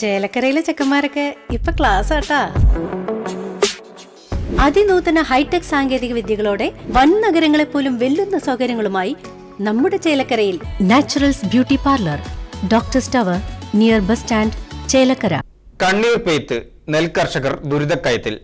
ചേലക്കരയിലെ ചെക്കന്മാരൊക്കെ ഇപ്പൊ ക്ലാസ് ആട്ടാ. അതിനൂതന ഹൈടെക് സാങ്കേതിക വിദ്യകളോടെ വൻ നഗരങ്ങളെ പോലും വെല്ലുന്ന സൗകര്യങ്ങളുമായി നമ്മുടെ ചേലക്കരയിൽ naturals beauty parlour doctor tower near bus stand Chelakkara. കണ്ണീർ പെയ്ത്ത് നെൽകർഷകർ ദുരിതക്കയത്തിൽ.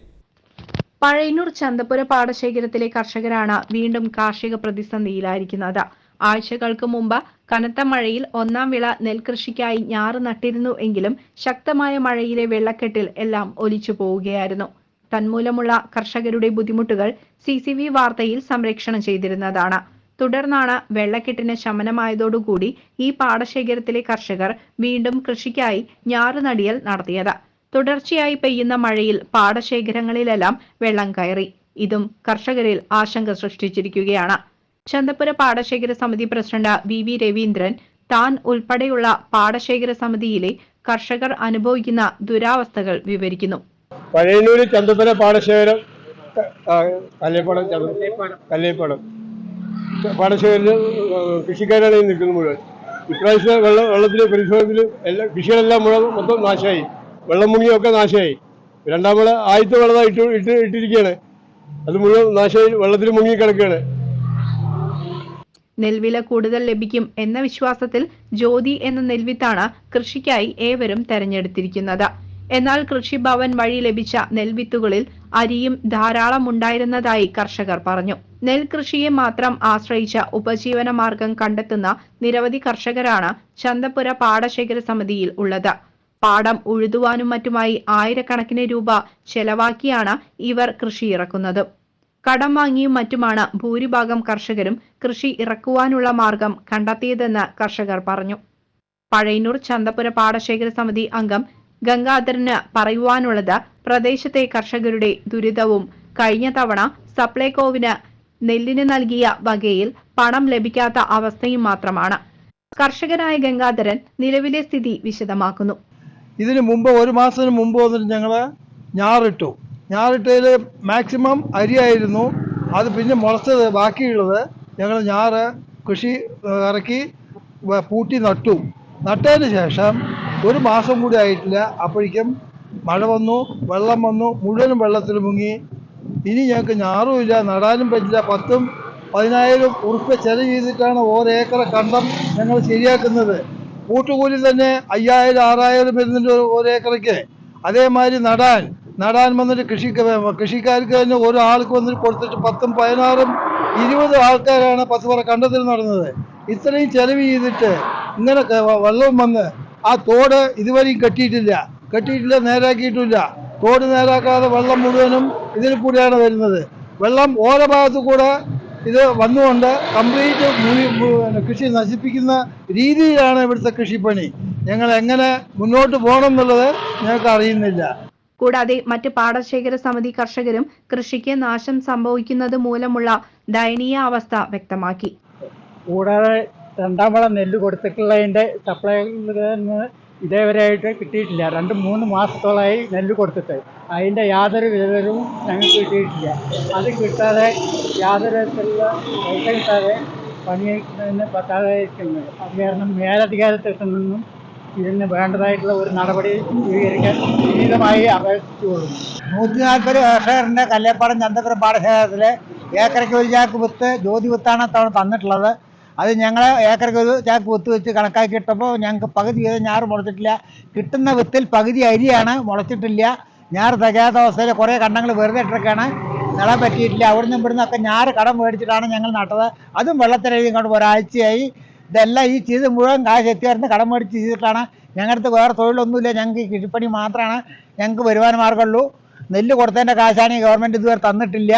പഴയന്നൂർ ചന്തപുര പാടശേഖരത്തിലെ കർഷകരാണ് വീണ്ടും കാർഷിക പ്രതിസന്ധിയിലായിരിക്കുന്നത്. ആഴ്ചകൾക്ക് മുമ്പ് കനത്ത മഴയിൽ ഒന്നാം വിള നെൽകൃഷിക്കായി ഞാറ് നട്ടിരുന്നു എങ്കിലും ശക്തമായ മഴയിലെ വെള്ളക്കെട്ടിൽ എല്ലാം ഒലിച്ചു പോവുകയായിരുന്നു. തന്മൂലമുള്ള കർഷകരുടെ ബുദ്ധിമുട്ടുകൾ സി സി വി വാർത്തയിൽ സംരക്ഷണം ചെയ്തിരുന്നതാണ്. തുടർന്നാണ് വെള്ളക്കെട്ടിന് ശമനമായതോടുകൂടി ഈ പാടശേഖരത്തിലെ കർഷകർ വീണ്ടും കൃഷിക്കായി ഞാറുനടിയൽ നടത്തിയത്. തുടർച്ചയായി പെയ്യുന്ന മഴയിൽ പാടശേഖരങ്ങളിലെല്ലാം വെള്ളം കയറി. ഇതും കർഷകരിൽ ആശങ്ക സൃഷ്ടിച്ചിരിക്കുകയാണ്. ചന്തപുര പാടശേഖര സമിതി പ്രസിഡന്റ് വി വി രവീന്ദ്രൻ താൻ ഉൾപ്പെടെയുള്ള പാടശേഖര സമിതിയിലെ കർഷകർ അനുഭവിക്കുന്ന ദുരാവസ്ഥകൾ വിവരിക്കുന്നു. പഴയന്നൂര് ചന്തപ്പുര പാടശേഖരം കല്ലേപ്പാടം പാടശേഖരം കല്ലേപ്പാടം. പാടശേഖരത്തിൽ കൃഷിക്കാരാണ് ഈ നിൽക്കുന്നത് മുഴുവൻ. ഇപ്രാവശ്യം വെള്ളം വെള്ളത്തിലെ പരിശോധനത്തിൽ എല്ലാ കൃഷികളെല്ലാം മുഴുവൻ മൊത്തം നാശമായി. വെള്ളം മുങ്ങിയൊക്കെ നാശമായി. രണ്ടാമത് ആദ്യത്തെ വെള്ളം ഇട്ട് ഇട്ട് ഇട്ടിരിക്കുകയാണ്. അത് മുഴുവൻ നാശമായി വെള്ളത്തിൽ മുങ്ങി കിടക്കുകയാണ്. നെൽവില കൂടുതൽ ലഭിക്കും എന്ന വിശ്വാസത്തിൽ ജ്യോതി എന്ന നെൽവിത്താണ് കൃഷിക്കായി ഏവരും തെരഞ്ഞെടുത്തിരിക്കുന്നത്. എന്നാൽ കൃഷിഭവൻ വഴി ലഭിച്ച നെൽവിത്തുകളിൽ അരിയും ധാരാളം ഉണ്ടായിരുന്നതായി കർഷകർ പറഞ്ഞു. നെൽകൃഷിയെ മാത്രം ആശ്രയിച്ച ഉപജീവന മാർഗം കണ്ടെത്തുന്ന നിരവധി കർഷകരാണ് ചന്തപുര പാടശേഖര സമിതിയിൽ ഉള്ളത്. പാടം ഉഴുതുവാനും മറ്റുമായി ആയിരക്കണക്കിന് രൂപ ചെലവാക്കിയാണ് ഇവർ കൃഷി ഇറക്കുന്നത് കടം വാങ്ങിയും മറ്റുമാണ് ഭൂരിഭാഗം കർഷകരും കൃഷി ഇറക്കുവാനുള്ള മാർഗം കണ്ടെത്തിയതെന്ന് കർഷകർ പറഞ്ഞു. പഴയന്നൂർ ചന്തപുര പാടശേഖര സമിതി അംഗം ഗംഗാധരന് പറയുവാനുള്ളത് പ്രദേശത്തെ കർഷകരുടെ ദുരിതവും കഴിഞ്ഞ തവണ സപ്ലൈകോവിന് നെല്ലിന് നൽകിയ വകയിൽ പണം ലഭിക്കാത്ത അവസ്ഥയും മാത്രമാണ്. കർഷകനായ ഗംഗാധരൻ നിലവിലെ സ്ഥിതി വിശദമാക്കുന്നു. ഇതിനു മുമ്പ് ഒരു മാസത്തിന് മുമ്പ് വന്നിട്ട് ഞങ്ങൾ ഞാറിട്ടു. ഞാറിട്ടതിൽ മാക്സിമം അരിയായിരുന്നു. അത് പിന്നെ മുളച്ചത് ബാക്കിയുള്ളത്. ഞങ്ങൾ ഞാറ് കൃഷി ഇറക്കി പൂട്ടി നട്ടു. നട്ടതിന് ശേഷം ഒരു മാസം കൂടി ആയിട്ടില്ല. അപ്പോഴേക്കും മഴ വന്നു വെള്ളം വന്നു മുഴുവനും വെള്ളത്തിൽ മുങ്ങി. ഇനി ഞങ്ങൾക്ക് ഞാറുമില്ല നടാനും പറ്റില്ല. പത്തും പതിനായിരം ഉറുപ്പ്യ ചെലവ് ചെയ്തിട്ടാണ് ഓരോ ഏക്കർ കണ്ടം ഞങ്ങൾ ശരിയാക്കുന്നത്. കൂട്ടുകൂലി തന്നെ അയ്യായിരം ആറായിരം വരുന്നുണ്ട് ഒരു- ഏക്കറയ്ക്ക്. അതേമാതിരി നടാൻ നടാൻ വന്നിട്ട് കൃഷിക്ക് കൃഷിക്കാർക്ക് തന്നെ ഒരാൾക്ക് വന്നിട്ട് കൊടുത്തിട്ട് പത്തും പതിനാറും ഇരുപത് ആൾക്കാരാണ് പത്ത് പറ കണ്ടത്തിൽ നടന്നത്. ഇത്രയും ചെലവ് ചെയ്തിട്ട് ഇങ്ങനെ വെള്ളം വന്ന് ആ തോട് ഇതുവരെയും കെട്ടിയിട്ടില്ല. കെട്ടിയിട്ടില്ല നേരാക്കിയിട്ടില്ല. തോട് നേരാക്കാതെ വെള്ളം മുഴുവനും ഇതിൽ കൂടിയാണ് വരുന്നത്. വെള്ളം ഓരോ ഭാഗത്തു കൂടെ ഇത് വന്നുകൊണ്ട് കംപ്ലീറ്റ് കൃഷി നശിപ്പിക്കുന്ന രീതിയിലാണ് ഇവിടുത്തെ കൃഷിപ്പണി. ഞങ്ങൾ എങ്ങനെ മുന്നോട്ട് പോകണം എന്നുള്ളത് ഞങ്ങൾക്ക് അറിയുന്നില്ല. കൂടാതെ മറ്റ് പാടശേഖര സമിതി കർഷകരും കൃഷിക്ക് നാശം സംഭവിക്കുന്നത് മൂലമുള്ള ദയനീയ അവസ്ഥ വ്യക്തമാക്കി. കൂടാതെ രണ്ടാം വളം നെല്ല് കൊടുത്തിട്ടുള്ളതിന്റെ സപ്ലൈ ഇതേവരെയായിട്ട് കിട്ടിയിട്ടില്ല. രണ്ട് മൂന്ന് മാസത്തോളമായി നെല്ല് കൊടുത്തിട്ട്. അതിന്റെ യാതൊരു വിവരവും ഞങ്ങൾക്ക് കിട്ടിയിട്ടില്ല. അത് കിട്ടാതെ യാതൊരു തരത്തിലുള്ള പൈസ കിട്ടാതെ പണിയെടുക്കുന്നതിന് പറ്റാതെ ഇരിക്കുന്നത് അത് കാരണം മേലധികാരത്തിൽ നിന്നും ഇതിന് വേണ്ടതായിട്ടുള്ള ഒരു നടപടി സ്വീകരിക്കാൻ വിനീതമായി അപേക്ഷിച്ചുകൊള്ളുന്നു നൂറ്റി നാൽപ്പത് കർഷകരുടെ കല്ലേപ്പാടം ചന്തപുരം പാടശേഖരത്തിൽ ഏക്കറയ്ക്ക് ഒരു ചാക്ക് വിത്ത് ജ്യോതി വിത്താണ് തവണ തന്നിട്ടുള്ളത്. അത് ഞങ്ങൾ ഏക്കറയ്ക്ക് ഒരു ചാക്ക് വിത്ത് വെച്ച് കണക്കാക്കിയിട്ടപ്പോൾ ഞങ്ങൾക്ക് പകുതി ചെയ്ത് ഞാറ് മുളച്ചിട്ടില്ല. കിട്ടുന്ന വിത്തിൽ പകുതി അരിയാണ് മുളച്ചിട്ടില്ല. ഞാറ് തികയാത്ത അവസ്ഥയിൽ കുറേ കണ്ടങ്ങൾ വെറുതെ ഇട്ടൊക്കെയാണ് നടാൻ പറ്റിയിട്ടില്ല. അവിടുന്ന് ഇവിടുന്നൊക്കെ ഞാറ് കടം മേടിച്ചിട്ടാണ് ഞങ്ങൾ നട്ടത്. അതും വെള്ളത്തിലെഴുതി കൊണ്ട് ഒരാഴ്ചയായി. ഇതെല്ലാം ഈ ചെയ്ത് മുഴുവൻ കാശ് എത്തിയായിരുന്നു കടം മേടിച്ച് ചെയ്തിട്ടാണ് ഞങ്ങളുടെ വേറെ തൊഴിലൊന്നുമില്ല. ഞങ്ങൾക്ക് കൃഷിപ്പണി മാത്രമാണ് ഞങ്ങൾക്ക് വരുമാന മാർഗമുള്ളൂ നെല്ല് കൊടുത്തതിന്റെ കാശാണ് ഈ ഗവൺമെന്റ് ഇതുവരെ തന്നിട്ടില്ല.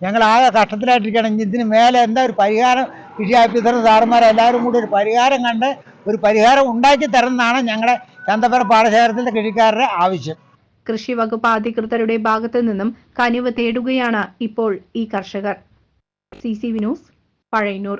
ഞങ്ങൾ ആകെ കഷ്ടത്തിലായിട്ടിരിക്കുകയാണ്. ഇനി ഇതിന് മേലെ എന്താ ഒരു പരിഹാരം? കൃഷി ഓഫീസർ സാറുമാർ എല്ലാവരും കൂടി ഒരു പരിഹാരം കണ്ട് ഒരു പരിഹാരം ഉണ്ടാക്കി തരുന്നതാണ് ഞങ്ങളുടെ ചന്തപ്പുര പാടശേഖരത്തിന്റെ കൃഷിക്കാരുടെ ആവശ്യം. കൃഷി വകുപ്പ് അധികൃതരുടെ ഭാഗത്തു നിന്നും കനിവ് തേടുകയാണ് ഇപ്പോൾ ഈ കർഷകർ. C C Vinus Pazhayannur.